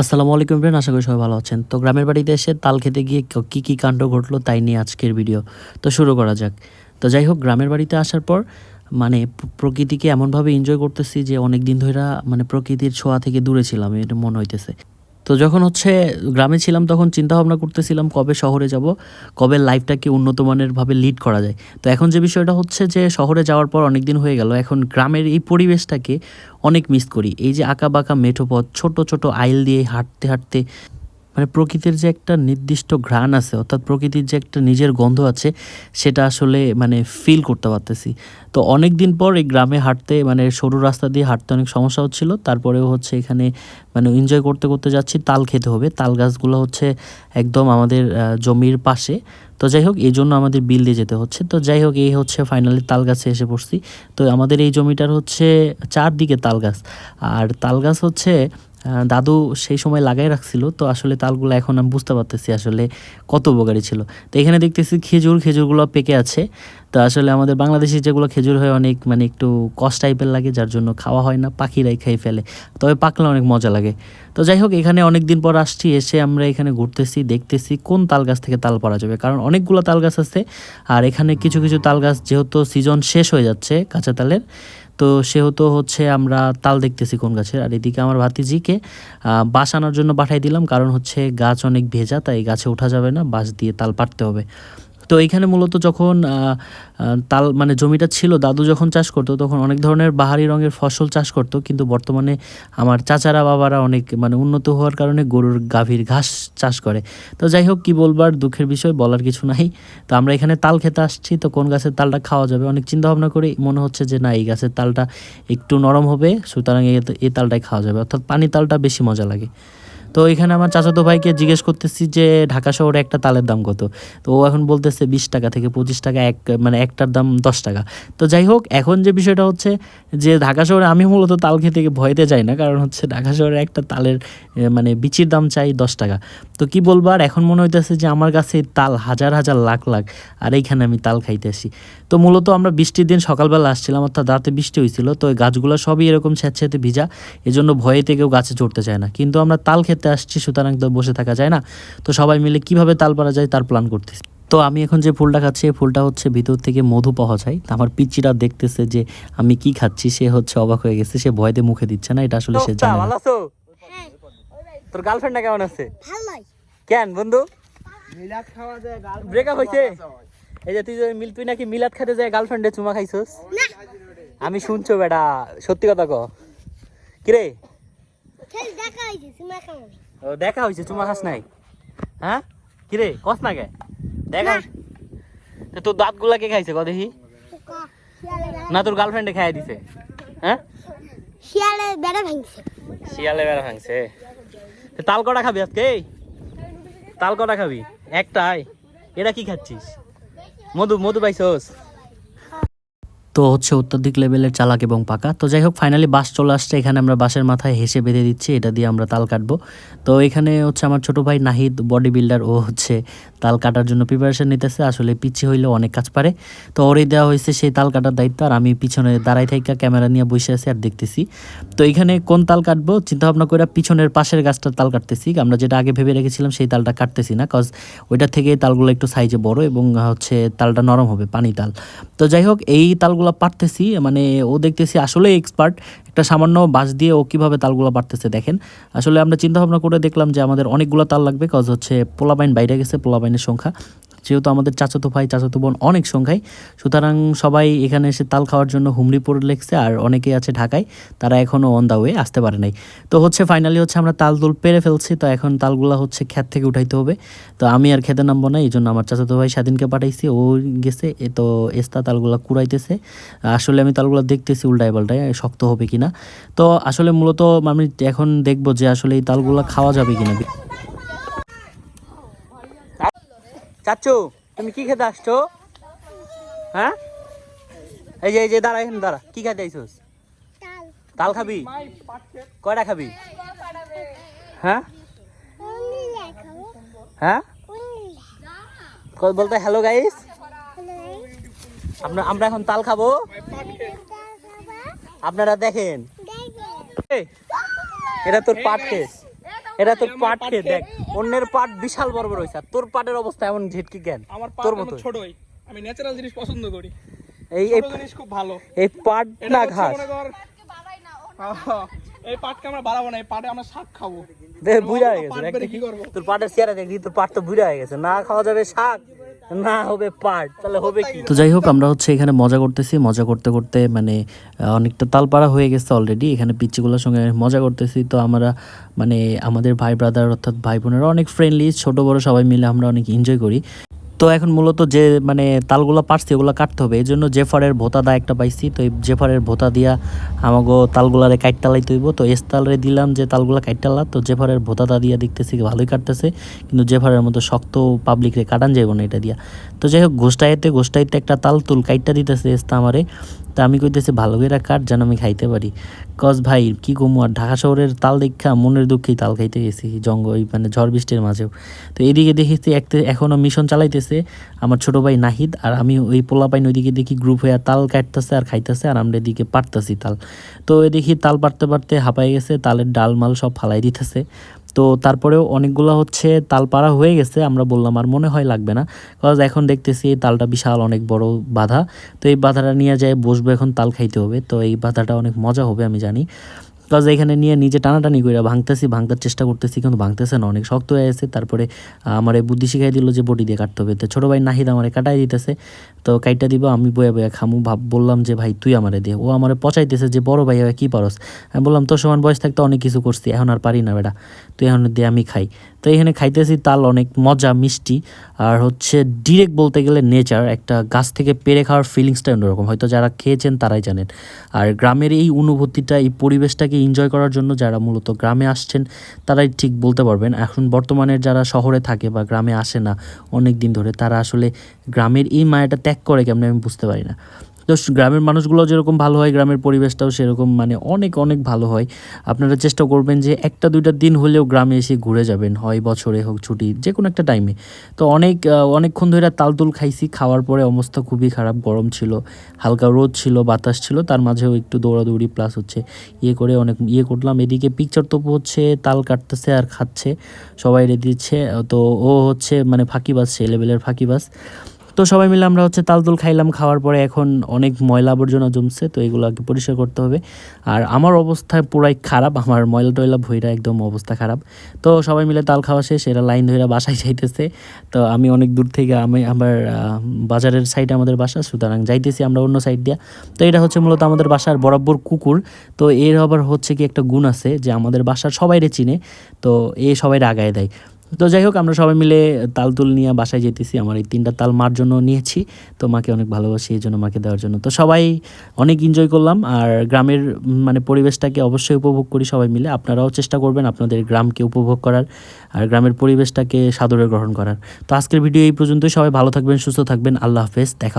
আসসালামু আলাইকুম ফ্রেন্ড আশা করি সবাই ভালো আছেন। তো গ্রামের বাড়িতে এসে তাল খেতে গিয়ে কী কি কাণ্ড ঘটলো তাই নিয়ে আজকের ভিডিও। তো শুরু করা যাক। তো যাই হোক, গ্রামের বাড়িতে আসার পর মানে প্রকৃতিকে এমনভাবে এনজয় করতেছি যে অনেক দিন ধরে মানে প্রকৃতির ছোঁয়া থেকে দূরে ছিলাম, এটা মনে হইতেছে। তো যখন হচ্ছে গ্রামে ছিলাম, তখন চিন্তা ভাবনা করতেছিলাম কবে শহরে যাব, কবে লাইফটাকে উন্নত মানেরভাবে লিড করা যায়। তো এখন যে বিষয়টা হচ্ছে যে শহরে যাওয়ার পর অনেক দিন হয়ে গেল, এখন গ্রামের এই পরিবেশটাকে অনেক মিস করি। এই যে আঁকা বাঁকা মেঠো পথ ছোট ছোট আইল দিয়ে হাঁটতে হাঁটতে মানে প্রকৃতির যে একটা নির্দিষ্ট ঘ্রাণ আছে, অর্থাৎ প্রকৃতির যে একটা নিজের গন্ধ আছে, সেটা আসলে মানে ফিল করতে পারতেছি। তো অনেক দিন পর এই গ্রামে হাঁটতে মানে সরু রাস্তা দিয়ে হাঁটতে অনেক সমস্যা হচ্ছিল। তারপরেও হচ্ছে এখানে মানে এনজয় করতে করতে যাচ্ছি, তাল খেতে হবে। তাল গাছগুলো হচ্ছে একদম আমাদের জমির পাশে। তো যাই হোক, এই জন্য আমাদের বিল দিয়ে যেতে হচ্ছে। তো যাই হোক, এই হচ্ছে ফাইনালি তাল গাছে এসে পড়ছি। তো আমাদের এই জমিটার হচ্ছে চারদিকে তাল গাছ। আর তাল গাছ হচ্ছে দাদু সেই সময় লাগাই রাখছিল, তো আসলে তালগুলো এখন আমি বুঝতে পারতেছি আসলে কত উপকারী ছিল। তো এখানে দেখতেছি খেজুর, খেজুরগুলো পেকে আছে। তো আসলে আমাদের বাংলাদেশি যেগুলো খেজুর হয় অনেক মানে একটু কষ্ট টাইপের লাগে, যার জন্য খাওয়া হয় না, পাখিরাই খেয়ে ফেলে। তবে পাকলে অনেক মজা লাগে। তো যাই হোক, এখানে অনেক দিন পর আসছি, এসে আমরা এখানে ঘুরতেছি, দেখতেছি কোন তাল গাছ থেকে তাল পাড়া যাবে। কারণ অনেকগুলো তাল গাছ আছে, আর এখানে কিছু কিছু তাল গাছ যেহেতু সিজন শেষ হয়ে যাচ্ছে কাঁচা তালের তো সেহেতু হচ্ছে আমরা তাল দেখতেছি কোন গাছের। আর এদিকে আমার ভাতিজিকে বাঁশ আনার জন্য পাঠাই দিলাম, কারণ হচ্ছে গাছ অনেক ভেজা, তাই গাছে ওঠা যাবে না, বাঁশ দিয়ে তাল পাড়তে হবে। তো এইখানে মূলত যখন তাল মানে জমিটা ছিল, দাদু যখন চাষ করতো, তখন অনেক ধরনের বাহারি রঙের ফসল চাষ করতো। কিন্তু বর্তমানে আমার চাচারা, বাবারা অনেক মানে উন্নত হওয়ার কারণে গরুর গাভীর ঘাস চাষ করে। তো যাই হোক, কী বলবার, দুঃখের বিষয়, বলার কিছু নাই। তো আমরা এখানে তাল খেতে আসছি, তো কোন গাছের তালটা খাওয়া যাবে? অনেক চিন্তা ভাবনা করে, মনে হচ্ছে যে না, এই গাছের তালটা একটু নরম হবে, সুতরাং এই তালটাই খাওয়া যাবে। অর্থাৎ পানি তালটা বেশি মজা লাগে। তো এখানে আমার চাচাতো ভাইকে জিজ্ঞেস করতেছি যে ঢাকা শহরে একটা তালের দাম কত? তো ও এখন বলতেছে বিশ টাকা থেকে পঁচিশ টাকা, এক মানে একটার দাম দশ টাকা। তো যাই হোক, এখন যে বিষয়টা হচ্ছে যে ঢাকা শহরে আমি মূলত তাল খেতে ভয়তে যাই না, কারণ হচ্ছে ঢাকা শহরে একটা তালের মানে বিচির দাম চাই দশ টাকা। তো কি বলব আর এখন মনে হইতেছে যে আমার কাছে তাল হাজার হাজার লাখ লাখ, আর এইখানে আমি তাল খাইতে আসি। তো মূলত আমরা বৃষ্টির দিন সকালবেলা আসছিলাম, অর্থাৎ রাতে বৃষ্টি হয়েছিল তো গাছগুলো সবই এরকম স্যাঁতস্যাঁতে ভিজা, এজন্য ভয়েতে কেউ গাছে চড়তে চায় না। কিন্তু আমরা তাল খেতে আসছি সুতরাং তো বসে থাকা যায় না। তো সবাই মিলে কীভাবে তাল পারা যায় তার প্ল্যান করতেছি। তো আমি এখন যে ফুলটা খাচ্ছি এই ফুলটা হচ্ছে ভিতর থেকে মধু পাওয়া যায়। তো আমার পিচিরা দেখতেছে যে আমি কি খাচ্ছি সে হচ্ছে অবাক হয়ে গেছে সে ভয়তে মুখে দিচ্ছে না এটা আসলে সে জানে না। ভালো আছো? তোর গার্লফ্রেন্ডটা কেমন আছে? ভালোই। কেন বন্ধু? মিলাদ খাওয়া যায় ব্রেকআপ হয়েছে? এই যে তুই যে মিল তুই নাকি মিলাদ খেতে যায় গার্লফ্রেন্ডে চুমা খাইছস? আমি শুনছো বেটা সত্যি কথা ক। কিরে? ও দেখা হয়েছে চুমা খাস নাই। হ্যাঁ? কিরে কস না কে? দেখা তো তোর দাঁতগুলা কে খাইছে ক দেখি? না তোর গার্লফ্রেন্ডে খাইয়ে দিছে। হ্যাঁ? শিয়ালে বেড়া ভাঙছে। শিয়ালে বেড়া ভাঙছে। তাল কটা খাবি আজকে? তাল কটা খাবি? একটাই। এটা কি খাচ্ছিস? মধু মধু পাইছস? তো হচ্ছে অত্যাধিক লেভেলের চালাক এবং পাকা। তো যাই হোক ফাইনালি বাস চলে আসছে, এখানে আমরা বাসের মাথায় হেসে বেঁধে দিচ্ছি, এটা দিয়ে আমরা তাল কাটবো। তো এখানে হচ্ছে আমার ছোট ভাই নাহিদ বডি বিল্ডার ও হচ্ছে তাল কাটার জন্য প্রিপারেশন নিতেছে। আসলে পিচ্ছি হইলে অনেক কাজ পারে। তো ওরই দেওয়া হয়েছে সেই তাল কাটার দায়িত্ব, আর আমি পিছনে দাঁড়াই থাকা ক্যামেরা নিয়ে বসে আছি আর দেখতেছি। তো এখানে কোন তাল কাটবো? চিন্তা ভাবনা করে পিছনের পাশের গাছটার তাল কাটতেছি। আমরা যেটা আগে ভেবে রেখেছিলাম সেই তালটা কাটতেছি না কজ ওইটা থেকে তালগুলো একটু সাইজে বড় এবং হচ্ছে তালটা নরম হবে, পানি তাল। তো যাই হোক, এই তালগুলো পারতেছি মানে ও দেখতেছি আসলে এক্সপার্ট একটা সামান্য বাঁশ দিয়ে ও কীভাবে তালগুলো পারতেছে দেখেন। আসলে আমরা চিন্তাভাবনা করে দেখলাম যে আমাদের অনেকগুলো তাল লাগবে কজ হচ্ছে পোলাবাইন বাইরে গেছে পোলাবাইনের সংখ্যা। যেহেতু আমাদের চাচাতো ভাই, চাচাতো বোন অনেক সংখ্যায়। সুতরাং সবাই এখানে এসে তাল খাওয়ার জন্য হুমড়ি পড়ে লেগছে আর অনেকেই আছে ঢাকায়, তারা এখনও অন দা ওয়ে আসতে পারে নাই। তো হচ্ছে ফাইনালি হচ্ছে আমরা তাল তুল পেরে ফেলছি, তো এখন তালগুলো হচ্ছে ক্ষেত থেকে উঠাইতে হবে। তো আমি আর খেতে নামবো না এই জন্য আমার চাচাতো ভাই স্বাধীনকে পাঠাইছি, ও গেছে, এ তো এস্তা তালগুলা কুড়াইতেছে। আসলে আমি তালগুলো দেখতেছি উল্টায় পাল্টায়, শক্ত হবে কিনা। তো আসলে মূলত আমি এখন দেখব যে আসলে এই তালগুলা খাওয়া যাবে কিনা। চাচ্চু তুমি কি খেতে আসছো? হ্যাঁ? এই যে এই যে দাঁড়া এখানে দাঁড়া। কি খেতে আইসোস? তাল খাবি? কয়টা খাবি? হ্যাঁ? হ্যাঁ? বলতে হ্যালো গাইস আমরা আমরা এখন তাল খাব। আপনারা দেখেন। দেখো এটা তোর পাট কেস। এটা তোর পাট খেয়ে দেখ। অন্যের পাট বিশাল বড় বড় হয়েছে। তোর পাটের অবস্থা এমন ঝিটকি কেন? আমার তোর মতো ছোটই। আমি ন্যাচারাল জিনিস পছন্দ করি। এই এই জিনিস খুব ভালো। এই পাট না ঘাস। এই পাটকে আমরা বাড়াবো না এই পাটে আমরা শাক খাব। দেখ বুঝা হয়ে গেছে। কি করব? তোর পাটের চেহারা দেখি তোর পাট তো বুঝা হয়ে গেছে। না খাওয়া যাবে শাক। না তো যাই হোক, আমরা হচ্ছে এখানে মজা করতেছি, মজা করতে করতে মানে অনেকটা তালপাড়া হয়ে গেছে অলরেডি এখানে পিচ্চিগুলোর সঙ্গে মজা করতেছি। তো আমরা মানে আমাদের ভাই ব্রাদার অর্থাৎ ভাই বোনেরা অনেক ফ্রেন্ডলি ছোট বড় সবাই মিলে আমরা অনেক এনজয় করি। তো এখন মূলত যে মানে তালগুলো পারছি, ওগুলো কাটতে হবে। এই জন্য জেফারের ভোতা দা একটা পাইছি। তো এই জেফারের ভোতা দিয়া আমাকে তালগুলারে কাটতালাই তৈব তো এস তালরে দিলাম যে, তালগুলা কাটতালা তো জেফারের ভোতা দা দিয়া দেখতেছি ভালোই কাটতেছে। কিন্তু জেফারের মতো শক্ত পাবলিকরে কাটান যাইব না এটা দিয়া। তো যাই হোক ঘোষটাইতে ঘোষটাইতে একটা তাল তুল কাইটটা দিতেছে এস্তা আমারে। তা আমি কইতেছি, ভালো করে কাট যেন আমি খাইতে পারি? কজ ভাই, কি কমু, আর ঢাকা শহরের তাল দেখা মনের দুঃখেই তাল খাইতে গেছি, জঙ্গল মানে ঝড় বৃষ্টির মাঝেও। তো এদিকে দেখেছি একটা এখনও মিশন চালাইতেছে, আমার ছোট ভাই নাহিদ, আর আমি ওই পোলা পাইন ওইদিকে দেখি গ্রুপ হয়ে তাল কাটতেছে আর খাইতেছে, আর আমরা এদিকে পারতেছি তাল। তো দেখি তাল পারতে পারতে হাঁপাই গেছে, তালের ডাল মাল সব ফালাই দিতেছে। তো তারপরেও অনেকগুলো হচ্ছে তাল পাড়া হয়ে গেছে, আমরা বললাম আর মনে হয় লাগবে না। কজ এখন দেখতেছি এই তালটা বিশাল অনেক বড় বাধা। তো এই বাধাটা নিয়ে যায় বসবো এখন তাল খাইতে হবে। তো এই বাধাটা অনেক মজা হবে আমি জানি কজ এখানে নিয়ে নিজে টানাটানি করে ভাঙতেছি, ভাঙতার চেষ্টা করতেছি, কিন্তু ভাঙতেছে না, অনেক শক্ত হয়ে আছে। তারপরে আমার বুদ্ধি শিখাই দিল যে বটি দিয়ে কাটতে হবে। তো ছোটো ভাই নাহিদ আমারে কাটাই দিতেছে। তো কাইটা দিব, আমি বয়ে বয়ে খামু। ভাব, বললাম যে, ভাই, তুই আমারে দে। ও আমার পচাইতেছে যে, বড় ভাই কী পারস? আমি বললাম, তোর সমান বয়স থাকতে অনেক কিছু করছি, এখন আর পারি না, বেটা। তুই এখন দিয়ে আমি খাই। তো এখানে খাইতেছি তাল অনেক মজা, মিষ্টি। আর হচ্ছে ডিরেক্ট বলতে গেলে নেচার একটা গাছ থেকে পেরে খাওয়ার ফিলিংসটা অন্যরকম। হয়তো যারা খেয়েছেন তারাই জানেন। আর গ্রামের এই অনুভূতিটা, এই পরিবেশটাকে এনজয় করার জন্য যারা মূলত গ্রামে আসছেন, তারাই ঠিক বলতে পারবেন। এখন বর্তমানের যারা শহরে থাকে বা গ্রামে আসে না অনেক দিন ধরে তারা আসলে গ্রামের এই মায়াটা ত্যাগ করে কেমন আমি বুঝতে পারি না। স- গ্রামের মানুষগুলো যেরকম ভালো হয়, গ্রামের পরিবেশটাও সেরকম মানে অনেক অনেক ভালো হয়। আপনারা চেষ্টা করবেন যে একটা, দুইটা দিন হলেও গ্রামে এসে ঘুরে যাবেন, হয় বছরে হোক, ছুটি যে কোনো একটা টাইমে তো অনেক অনেকক্ষণ ধরে তালতুল খাইছি, খাওয়ার পরে অবস্থা খুবই খারাপ, গরম ছিল, হালকা রোদ ছিল, বাতাস ছিল, তার মাঝেও একটু দৌড়াদৌড়ি প্লাস হচ্ছে ইয়ে করে অনেক ইয়ে করলাম। এদিকে পিকচার তো হচ্ছে তাল কাটতেছে আর খাচ্ছে, সবাই রে দিচ্ছে, তো ও হচ্ছে মানে ফাঁকিবাজ সে লেভেলের ফাঁকিবাজ। তো সবাই মিলে আমরা হচ্ছে তালতুল খাইলাম, খাওয়ার পরে এখন অনেক ময়লা আবর্জনা জমছে, তো এগুলোকে পরিষ্কার করতে হবে। আর আমার অবস্থা পুরাই খারাপ, আমার ময়লা টয়লা ভইরা একদম অবস্থা খারাপ। তো সবাই মিলে তাল খাওয়া শেষ, এরা লাইন ধরে বাসায় যাইতেছে। তো আমি অনেক দূর থেকে আমি আমার বাজারের সাইডে আমাদের বাসা, সুতরাং যাইতেছি আমরা অন্য সাইড দিয়া। তো এটা হচ্ছে মূলত আমাদের বাসার বরাবর কুকুর। তো এর আবার হচ্ছে কি একটা গুণ আছে যে আমাদের বাসার সবাইরে চিনে, তো এ সবাই আগায় দেয়। তো যাই হোক, আমরা সবাই মিলে তাল তুল নিয়ে বাসায় যেতেছি। আমার এই তিনটা তাল মার জন্য নিয়েছি। তো মাকে অনেক ভালোবাসি, এই জন্য মাকে দেওয়ার জন্য। তো সবাই অনেক এনজয় করলাম। আর গ্রামের মানে পরিবেশটাকে অবশ্যই উপভোগ করি সবাই মিলে। আপনারাও চেষ্টা করবেন আপনাদের গ্রামকে উপভোগ করার আর গ্রামের পরিবেশটাকে সাদরে গ্রহণ করার। তো আজকের ভিডিও এই পর্যন্তই। সবাই ভালো থাকবেন, সুস্থ থাকবেন। আল্লাহ হাফেজ। দেখা